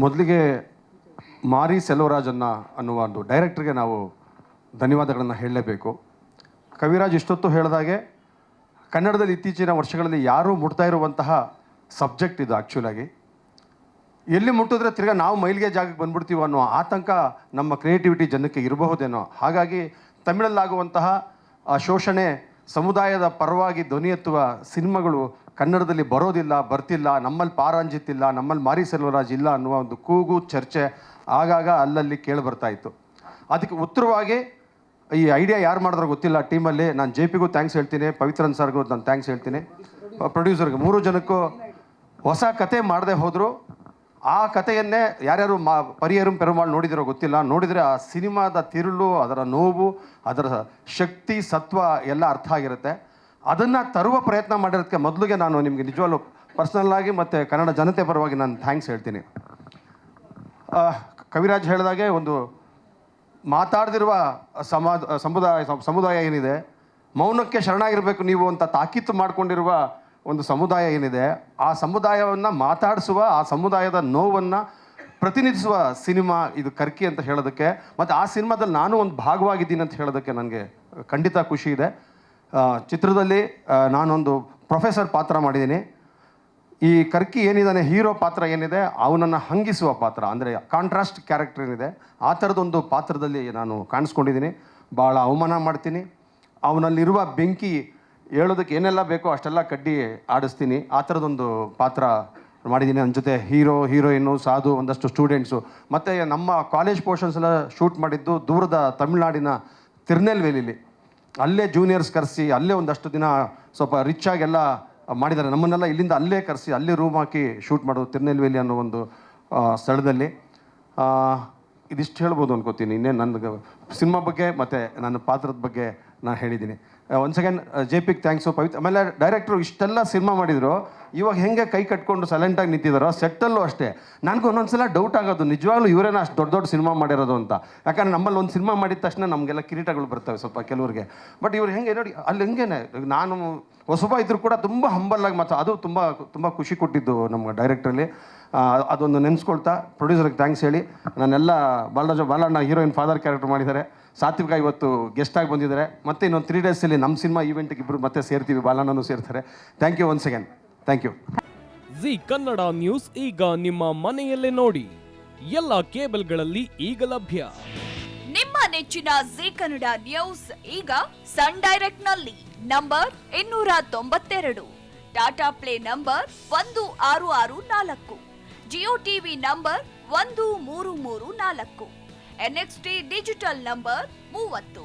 ಮೊದಲಿಗೆ ಮಾರಿ ಸೆಲ್ವರಾಜನ್ನ ಅನ್ನುವ ಒಂದು ಡೈರೆಕ್ಟ್ರಿಗೆ ನಾವು ಧನ್ಯವಾದಗಳನ್ನು ಹೇಳಲೇಬೇಕು. ಕವಿರಾಜ್ ಇಷ್ಟೊತ್ತು ಹೇಳಿದಾಗೆ ಕನ್ನಡದಲ್ಲಿ ಇತ್ತೀಚಿನ ವರ್ಷಗಳಲ್ಲಿ ಯಾರೂ ಮುಟ್ತಾ ಇರುವಂತಹ ಸಬ್ಜೆಕ್ಟ್ ಇದು ಆ್ಯಕ್ಚುಲಾಗಿ ಎಲ್ಲಿ ಮುಟ್ಟಿದ್ರೆ ತಿರ್ಗಾ ನಾವು ಮೈಲಿಗೆ ಜಾಗಕ್ಕೆ ಬಂದ್ಬಿಡ್ತೀವೋ ಅನ್ನೋ ಆತಂಕ ನಮ್ಮ ಕ್ರಿಯೇಟಿವಿಟಿ ಜನಕ್ಕೆ ಇರಬಹುದೇನೋ ಹಾಗಾಗಿ ತಮಿಳಲ್ಲಾಗುವಂತಹ ಶೋಷಣೆ ಸಮುದಾಯದ ಪರವಾಗಿ ಧ್ವನಿ ಎತ್ತುವ ಸಿನಿಮಾಗಳು ಕನ್ನಡದಲ್ಲಿ ಬರೋದಿಲ್ಲ, ಬರ್ತಿಲ್ಲ, ನಮ್ಮಲ್ಲಿ ಪಾರಾಂಜಿತ್ತಿಲ್ಲ ನಮ್ಮಲ್ಲಿ ಮಾರಿ ಸೆಲ್ವರಾಜ್ ಇಲ್ಲ ಅನ್ನುವ ಒಂದು ಕೂಗು ಚರ್ಚೆ ಆಗಾಗ ಅಲ್ಲಲ್ಲಿ ಕೇಳಿ ಬರ್ತಾ ಇತ್ತು. ಅದಕ್ಕೆ ಉತ್ತರವಾಗಿ ಈ ಐಡಿಯಾ ಯಾರು ಮಾಡಿದ್ರೆ ಗೊತ್ತಿಲ್ಲ ಟೀಮಲ್ಲಿ. ನಾನು ಜೆ ಪಿಗೂ ಥ್ಯಾಂಕ್ಸ್ ಹೇಳ್ತೀನಿ, ಪವಿತ್ರನ್ ಸರ್ಗೂ ನಾನು ಥ್ಯಾಂಕ್ಸ್ ಹೇಳ್ತೀನಿ. ಪ್ರೊಡ್ಯೂಸರ್ಗೆ ಮೂರು ಜನಕ್ಕೂ ಹೊಸ ಕತೆ ಮಾಡದೆ ಹೋದರು. ಆ ಕಥೆಯನ್ನೇ ಯಾರ್ಯಾರು ಮಾ ಪರಿಯರಂ ಪೆರುಮಾಳ್ ನೋಡಿದಿರೋ ಗೊತ್ತಿಲ್ಲ. ನೋಡಿದರೆ ಆ ಸಿನಿಮಾದ ತಿರುಳು, ಅದರ ನೋವು, ಅದರ ಶಕ್ತಿ, ಸತ್ವ ಎಲ್ಲ ಅರ್ಥ ಆಗಿರುತ್ತೆ. ಅದನ್ನು ತರುವ ಪ್ರಯತ್ನ ಮಾಡಿರೋದಕ್ಕೆ ಮೊದಲಿಗೆ ನಾನು ನಿಮಗೆ ನಿಜವಾಗ್ಲೂ ಪರ್ಸ್ನಲ್ಲಾಗಿ ಮತ್ತು ಕನ್ನಡ ಜನತೆ ಪರವಾಗಿ ನಾನು ಥ್ಯಾಂಕ್ಸ್ ಹೇಳ್ತೀನಿ. ಕವಿರಾಜ್ ಹೇಳಿದಾಗೆ ಒಂದು ಮಾತಾಡದಿರುವ ಸಮಾಜ, ಸಮುದಾಯ ಸಮುದಾಯ ಏನಿದೆ, ಮೌನಕ್ಕೆ ಶರಣಾಗಿರಬೇಕು ನೀವು ಅಂತ ತಾಕೀತು ಮಾಡಿಕೊಂಡಿರುವ ಒಂದು ಸಮುದಾಯ ಏನಿದೆ, ಆ ಸಮುದಾಯವನ್ನು ಮಾತಾಡಿಸುವ, ಆ ಸಮುದಾಯದ ನೋವನ್ನು ಪ್ರತಿನಿಧಿಸುವ ಸಿನಿಮಾ ಇದು ಕರ್ಕಿ ಅಂತ ಹೇಳೋದಕ್ಕೆ, ಮತ್ತು ಆ ಸಿನಿಮಾದಲ್ಲಿ ನಾನು ಒಂದು ಭಾಗವಾಗಿದ್ದೀನಿ ಅಂತ ಹೇಳೋದಕ್ಕೆ ನನಗೆ ಖಂಡಿತ ಖುಷಿ ಇದೆ. ಚಿತ್ರದಲ್ಲಿ ನಾನೊಂದು ಪ್ರೊಫೆಸರ್ ಪಾತ್ರ ಮಾಡಿದ್ದೀನಿ. ಈ ಕರ್ಕಿ ಏನಿದ್ದಾನೆ ಹೀರೋ ಪಾತ್ರ ಏನಿದೆ, ಅವನನ್ನು ಹಂಗಿಸುವ ಪಾತ್ರ, ಅಂದರೆ ಕಾಂಟ್ರಾಸ್ಟ್ ಕ್ಯಾರೆಕ್ಟರ್ ಏನಿದೆ, ಆ ಥರದೊಂದು ಪಾತ್ರದಲ್ಲಿ ನಾನು ಕಾಣಿಸ್ಕೊಂಡಿದ್ದೀನಿ. ಭಾಳ ಅವಮಾನ ಮಾಡ್ತೀನಿ. ಅವನಲ್ಲಿರುವ ಬೆಂಕಿ ಹೇಳೋದಕ್ಕೆ ಏನೆಲ್ಲ ಬೇಕೋ ಅಷ್ಟೆಲ್ಲ ಕಡ್ಡಿ ಆಡಿಸ್ತೀನಿ. ಆ ಥರದೊಂದು ಪಾತ್ರ ಮಾಡಿದ್ದೀನಿ. ನನ್ನ ಜೊತೆ ಹೀರೋ, ಹೀರೋಯಿನ್ನು, ಸಾಧು, ಒಂದಷ್ಟು ಸ್ಟೂಡೆಂಟ್ಸು ಮತ್ತು ನಮ್ಮ ಕಾಲೇಜ್ ಪೋರ್ಷನ್ಸ್ ಎಲ್ಲ ಶೂಟ್ ಮಾಡಿದ್ದು ದೂರದ ತಮಿಳುನಾಡಿನ ತಿರುನೆಲ್ವೇಲಿಲಿ. ಅಲ್ಲೇ ಜೂನಿಯರ್ಸ್ ಕರೆಸಿ, ಅಲ್ಲೇ ಒಂದಷ್ಟು ದಿನ ಸ್ವಲ್ಪ ರಿಚ್ ಆಗೆಲ್ಲ ಮಾಡಿದ್ದಾರೆ. ನಮ್ಮನ್ನೆಲ್ಲ ಇಲ್ಲಿಂದ ಅಲ್ಲೇ ಕರೆಸಿ, ಅಲ್ಲೇ ರೂಮ್ ಹಾಕಿ ಶೂಟ್ ಮಾಡೋದು ತಿರುನೆಲ್ವೇಲಿ ಅನ್ನೋ ಒಂದು ಸ್ಥಳದಲ್ಲಿ. ಇದಿಷ್ಟು ಹೇಳ್ಬೋದು ಅನ್ಕೋತೀನಿ. ಇನ್ನೇ ನನ್ನ ಸಿನಿಮಾ ಬಗ್ಗೆ ಮತ್ತು ನನ್ನ ಪಾತ್ರದ ಬಗ್ಗೆ ನಾನು ಹೇಳಿದ್ದೀನಿ ಒಂದು ಸೆಕೆಂಡ್ ಜೆ ಪಿಗೆ ಥ್ಯಾಂಕ್ಸ್ ಪವಿತ್ರ ಆಮೇಲೆ ಡೈರೆಕ್ಟ್ರು ಇಷ್ಟೆಲ್ಲ ಸಿನಿಮಾ ಮಾಡಿದ್ರು. ಇವಾಗ ಹೆಂಗೆ ಕೈ ಕಟ್ಕೊಂಡು ಸೈಲೆಂಟಾಗಿ ನಿಂತಿದ್ದಾರೋ ಸೆಟ್ಟಲ್ಲೂ ಅಷ್ಟೇ. ನನಗೂ ಒಂದೊಂದ್ಸಲ ಡೌಟ್ ಆಗೋದು, ನಿಜವಾಗ್ಲೂ ಇವರೇನ ಅಷ್ಟು ದೊಡ್ಡ ದೊಡ್ಡ ಸಿನಿಮಾ ಮಾಡಿರೋದು ಅಂತ. ಯಾಕಂದ್ರೆ ನಮ್ಮಲ್ಲಿ ಒಂದು ಸಿನಿಮಾ ಮಾಡಿದ ತಕ್ಷಣ ನಮಗೆಲ್ಲ ಕಿರೀಟಗಳು ಬರ್ತವೆ ಸ್ವಲ್ಪ ಕೆಲವರಿಗೆ. ಬಟ್ ಇವ್ರು ಹೆಂಗೆ ನೋಡಿ, ಅಲ್ಲಿ ಹೆಂಗೇನೆ, ನಾನು ಹೊಸಬ ಇದ್ರು ಕೂಡ ತುಂಬ ಹಂಬಲ್ಲಾಗಿ ಮಾತು ಅದು ತುಂಬ ತುಂಬ ಖುಷಿ ಕೊಟ್ಟಿದ್ದು ನಮ್ಮ ಡೈರೆಕ್ಟ್ರಲ್ಲಿ ಅದೊಂದು ನೆನೆಸ್ಕೊಳ್ತಾ ಪ್ರೊಡ್ಯೂಸರ್ಗೆ ಥ್ಯಾಂಕ್ಸ್ ಹೇಳಿ. ನಾನೆಲ್ಲ Balaraja, Balanna heroine father character ಮಾಡಿದ್ದಾರೆ. ಸಾತ್ವಿಕ ಇವತ್ತು ಗೆಸ್ಟಾಗಿ ಬಂದಿದ್ದಾರೆ. ಮತ್ತೆ ಇನ್ನೊಂದು ತ್ರೀ ಡೇಸಲ್ಲಿ ನಮ್ಮ ಸಿನಿಮಾ ಈವೆಂಟ್ಗೆ ಇಬ್ಬರು ಮತ್ತೆ ಸೇರ್ತೀವಿ ಬಾಲಣ್ಣನೂ ಸೇರ್ತಾರೆ. Thank you once again thank you Zee Kannada news ಈಗ ನಿಮ್ಮ ಮನೆಯಲ್ಲೇ ನೋಡಿ. ಎಲ್ಲ ಕೇಬಲ್ಗಳಲ್ಲಿ ಈಗ ಲಭ್ಯ. ನಿಮ್ಮ ನೆಚ್ಚಿನ ಜಿ ಕನ್ನಡ ನ್ಯೂಸ್ ಈಗ ಸನ್ ಡೈರೆಕ್ಟ್ನಲ್ಲಿ ನಂಬರ್ ಇನ್ನೂರ ತೊಂಬತ್ತೆರಡು. ಟಾಟಾ ಪ್ಲೇ ನಂಬರ್ ಒಂದು ಆರು ಆರು ನಾಲ್ಕು. ಜಿಯೋ ಟಿವಿ ನಂಬರ್ ಒಂದು ಮೂರು ಮೂರು ನಾಲ್ಕು. ಎನ್ಎಕ್ಸ್ಟಿ ಡಿಜಿಟಲ್ ನಂಬರ್ ಮೂವತ್ತು.